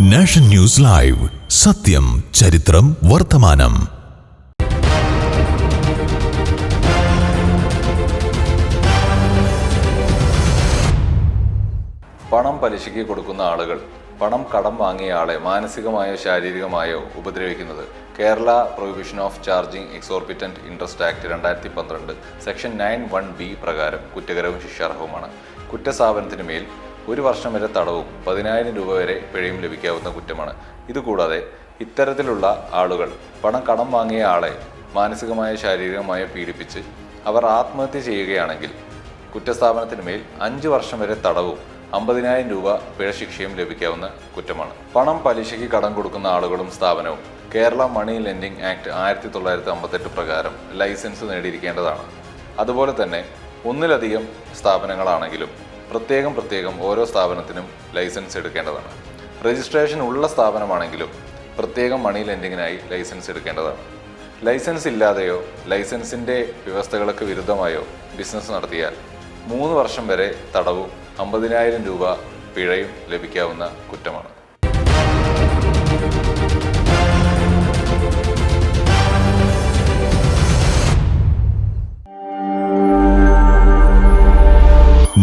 Nation news live. സത്യം ചരിത്രം വർത്തമാനം. പണം പലിശയ്ക്ക് കൊടുക്കുന്ന ആളുകൾ പണം കടം വാങ്ങിയ ആളെ മാനസികമായോ ശാരീരികമായോ ഉപദ്രവിക്കുന്നത് Kerala prohibition of charging exorbitant interest act രണ്ടായിരത്തി പന്ത്രണ്ട് സെക്ഷൻ നയൻ വൺ ബി പ്രകാരം കുറ്റകരവും ശിക്ഷാർഹവുമാണ്. കുറ്റസ്ഥാപനത്തിന് മേൽ ഒരു വർഷം വരെ തടവും പതിനായിരം രൂപ വരെ പിഴയും ലഭിക്കാവുന്ന കുറ്റമാണ്. ഇതുകൂടാതെ ഇത്തരത്തിലുള്ള ആളുകൾ പണം കടം വാങ്ങിയ ആളെ മാനസികമായ ശാരീരികമായ പീഡിപ്പിച്ച് അവർ ആത്മഹത്യ ചെയ്യുകയാണെങ്കിൽ കുറ്റസ്ഥാപനത്തിന് മേൽ അഞ്ച് വർഷം വരെ തടവും അമ്പതിനായിരം രൂപ പിഴ ശിക്ഷയും ലഭിക്കാവുന്ന കുറ്റമാണ്. പണം പലിശയ്ക്ക് കടം കൊടുക്കുന്ന ആളുകളും സ്ഥാപനവും കേരള മണി ലെൻഡിംഗ് ആക്ട് ആയിരത്തി തൊള്ളായിരത്തി അമ്പത്തെട്ട് പ്രകാരം ലൈസൻസ് നേടിയിരിക്കേണ്ടതാണ്. അതുപോലെ തന്നെ ഒന്നിലധികം സ്ഥാപനങ്ങളാണെങ്കിലും പ്രത്യേകം പ്രത്യേകം ഓരോ സ്ഥാപനത്തിനും ലൈസൻസ് എടുക്കേണ്ടതാണ്. രജിസ്ട്രേഷൻ ഉള്ള സ്ഥാപനമാണെങ്കിലും പ്രത്യേകം മണി ലെൻഡിങ്ങിനായി ലൈസൻസ് എടുക്കേണ്ടതാണ്. ലൈസൻസ് ഇല്ലാതെയോ ലൈസൻസിന്റെ വ്യവസ്ഥകൾക്ക് വിരുദ്ധമായോ ബിസിനസ് നടത്തിയാൽ മൂന്ന് വർഷം വരെ തടവും അമ്പതിനായിരം രൂപ പിഴയും ലഭിക്കാവുന്ന കുറ്റമാണ്.